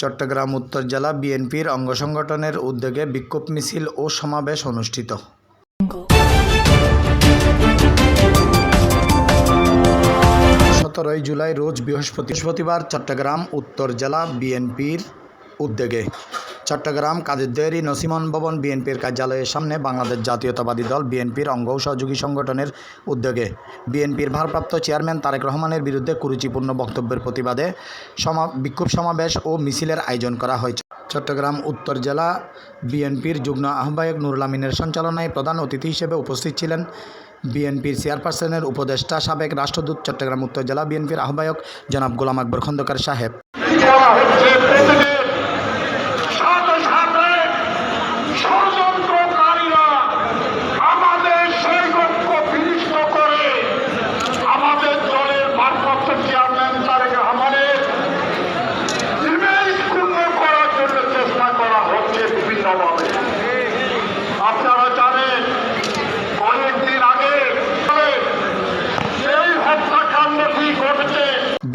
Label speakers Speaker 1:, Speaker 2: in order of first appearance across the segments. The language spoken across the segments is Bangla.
Speaker 1: চট্টগ্রাম উত্তর জেলা বিএনপির অঙ্গ সংগঠনের উদ্যোগে বিক্ষোভ মিছিল ও সমাবেশ অনুষ্ঠিত। সতেরোই জুলাই রোজ বৃহস্পতি, বৃহস্পতিবার চট্টগ্রাম উত্তর জেলা বিএনপির উদ্যোগে। চট্টগ্রাম কাদেরদেরি নসিমন ভবন, বিএনপির কার্যালয়ের সামনে বাংলাদেশ জাতীয়তাবাদী দল, বিএনপির অঙ্গ সহযোগী সংগঠনের উদ্যোগে। বিএনপির ভারপ্রাপ্ত চেয়ারম্যান তারেক রহমানের বিরুদ্ধে কুরুচিপূর্ণ বক্তব্যের প্রতিবাদে সমা, বিক্ষোভ সমাবেশ ও মিছিলের আয়োজন করা হয়েছে। চট্টগ্রাম, উত্তর জেলা বিএনপির যুগ্ম আহ্বায়ক নুরুল আমিনের সঞ্চালনায় প্রধান অতিথি হিসেবে উপস্থিত ছিলেন বিএনপির চেয়ারপারসনের উপদেষ্টা সাবেক রাষ্ট্রদূত চট্টগ্রাম, উত্তর জেলা বিএনপির আহ্বায়ক জনাব গোলাম আকবর খন্দকার সাহেব।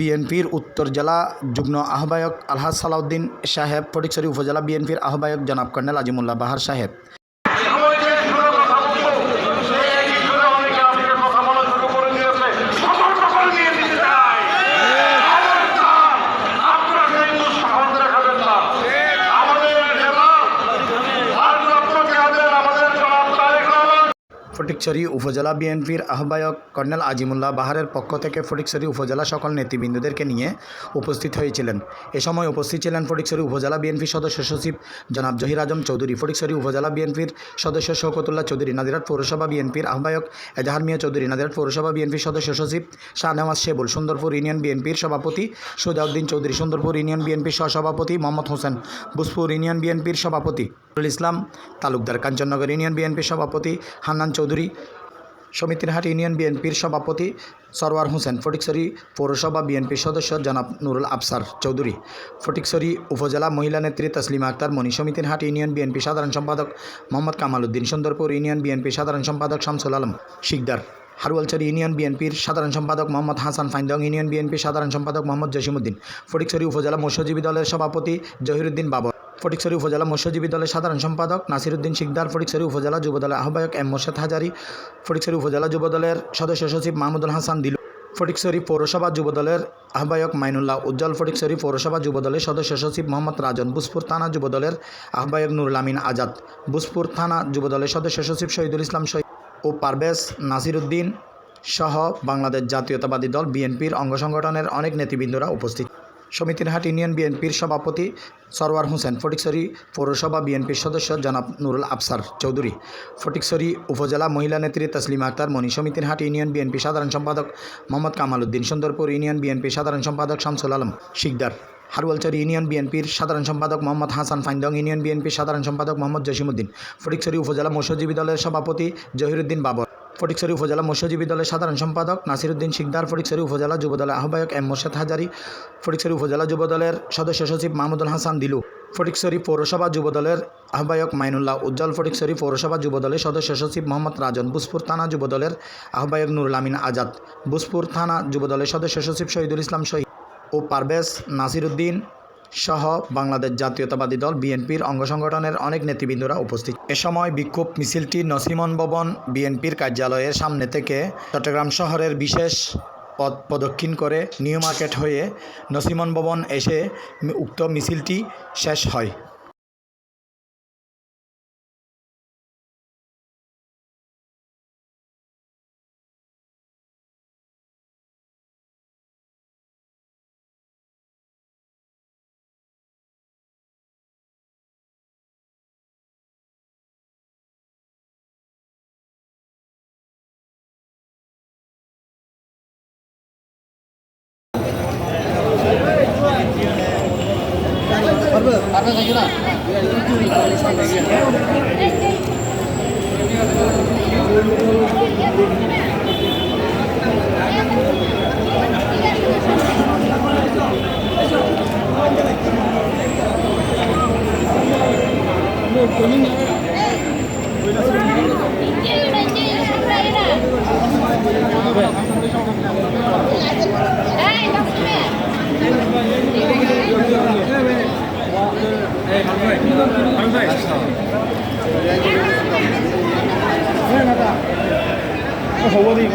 Speaker 1: বিএনপির উত্তর জেলা যুগ্ম আহ্বায়ক আলহাজ সালাউদ্দিন সাহেব ফটিকছড়ি উপজেলা বিএনপির আহ্বায়ক জনাব কর্নেল আজিমুল্লাহ বাহার সাহেব। ফটিকছড়ি উপজেলা বিএনপির আহ্বায়ক কর্নেল আজিমুল্লাহ বাহারের পক্ষ থেকে ফটিকছড়ি উপজেলা সকল নেতৃবৃন্দদেরকে নিয়ে উপস্থিত হয়েছিলেন। এ সময় উপস্থিত ছিলেন ফটিকছড়ি উপজেলা বিএনপির সদস্য সচিব জনাব জহির আজম চৌধুরী, ফটিকছড়ি উপজেলা বিএনপির সদস্য শৌকতুল্লাহ চৌধুরী নাদিরাট পৌরসভা বিএনপির আহ্বায়ক এজাহার মিয়া চৌধুরী নাদিরাট পৌরসভা বিএনপির সদস্য সচিব শাহনেওয়াজ শেবুল, সুন্দরপুর ইউনিয়ন বিএনপির সভাপতি সুজাউদ্দিন চৌধুরী, সুন্দরপুর ইউনিয়ন বিএনপির সহসভাপতি মোহাম্মদ হোসেন বুসপুর ইউনিয়ন বিএনপির সভাপতি ইসলাম, তালুকদার কাঞ্চননগর ইউনিয়ন বিএনপির সভাপতি হান্নান সমিতিরহাট ইউনিয়ন বিএনপির সভাপতি সরওয়ার হোসেন, ফটিকছড়ি পৌরসভা বিএনপির সদস্য জনাব নুরুল আফসার চৌধুরী, ফটিকছড়ি উপজেলা মহিলা নেত্রী তসলিমা আক্তার মণি সমিতিরহাট ইউনিয়ন বিএনপি সাধারণ সম্পাদক মোহাম্মদ কামাল উদ্দিন, সুন্দরপুর ইউনিয়ন বিএনপি সাধারণ সম্পাদক শামসুল আলম শিকদার, হারুয়ালছড়ি ইউনিয়ন বিএনপির সাধারণ সম্পাদক মোহাম্মদ হাসান ফাইন্দং ইউনিয়ন বিএনপির সাধারণ সম্পাদক মোহাম্মদ জসিমুদ্দিন ফটিকছড়ি উপজেলা মৎস্যজীবী দলের সভাপতি জহিরুদ্দিন বাবর। ফটিকছড়ি উপজেলা মৎস্যজীবী দলের সাধারণ সম্পাদক নাসিরুদ্দিন শিকদার ফটিকছড়ি উপজেলা যুবদলের আহ্বায়ক এম মোর্শেদ হাজারি ফটিকছড়ি উপজেলা যুবদলের সদস্য সচিব মাহমুদুল হাসান দিলু ফটিকছড়ি পৌরসভা যুবদলের আহ্বায়ক মাইনুল্লাহ উজ্জ্বল ফটিকছড়ি পৌরসভা যুবদলের সদস্য সচিব মোহাম্মদ রাজন, বুসপুর থানা যুবদলের আহ্বায়ক নুরুল আমিন আজাদ, বুসপুর থানা যুবদলের সদস্য সচিব শহীদুল ইসলাম শহীদ ও পারভেজ নাসিরুদ্দিন সহ বাংলাদেশ জাতীয়তাবাদী দল বিএনপির অঙ্গ সংগঠনের অনেক নেতৃবৃন্দরা উপস্থিত। সমিতিরহাট ইউনিয়ন বিএনপির সভাপতি সরওয়ার হোসেন ফটিকসরি পৌরসভা বিএনপির সদস্য জনাব নুরুল আফসার চৌধুরী ফটিকসরি উপজেলা মহিলা নেত্রী তসলিমা আক্তার, মণি সমিতিরহাট ইউনিয়ন বিএনপি সাধারণ সম্পাদক মোহাম্মদ কামাল উদ্দিন, সুন্দরপুর ইউনিয়ন বিএনপি সাধারণ সম্পাদক শামসুল আলম শিকদার, হারুয়ালচর ইউনিয়ন বিএনপির সাধারণ সম্পাদক মোহাম্মদ হাসান ফাইন্দং ইউনিয়ন বিএনপির সাধারণ সম্পাদক মোহাম্মদ জসিমুদ্দিন ফটিকছড়ি উপজেলা মৎস্যজীবী দলের সভাপতি জহিরুদ্দিন বাবর। ফটিকছড়ি উপজেলা মৎস্যজীবী দলের সাধারণ সম্পাদক নাসিরুদ্দিন শিকদার, ফটিকছড়ি উপজেলা যুবদলের আহ্বায়ক এম মোর্শেদ হাজারি ফটিকসরি উপজেলা যুবদলের সদস্য সচিব মাহমুদুল হাসান দিলু ফটিকসরি পৌরসভা যুবদলের আহ্বায়ক মাইনুল্লাহ উজ্জ্বল ফটিকসরি পৌরসভা যুবদলের সদস্য সচিব মোহাম্মদ রাজন বুসপুর থানা যুবদলের আহ্বায়ক নুরুল আমিন আজাদ বুসপুর থানা যুবদলের সদস্য সচিব শহীদুল ইসলাম শহীদ ও পারভেজ নাসিরুদ্দিন সহ বাংলাদেশ জাতীয়তাবাদী দল বিএনপির অঙ্গ সংগঠনের অনেক নেতৃবৃন্দরা উপস্থিত। এ সময় বিক্ষোভ মিছিলটি নসিমন ভবন বিএনপির কার্যালয়ের সামনে থেকে চট্টগ্রাম শহরের বিশেষ পথ প্রদক্ষিণ করে নিউ মার্কেট হয়ে নসিমন ভবন এসে উক্ত মিছিলটি শেষ হয়।
Speaker 2: Hey, that's হব দিই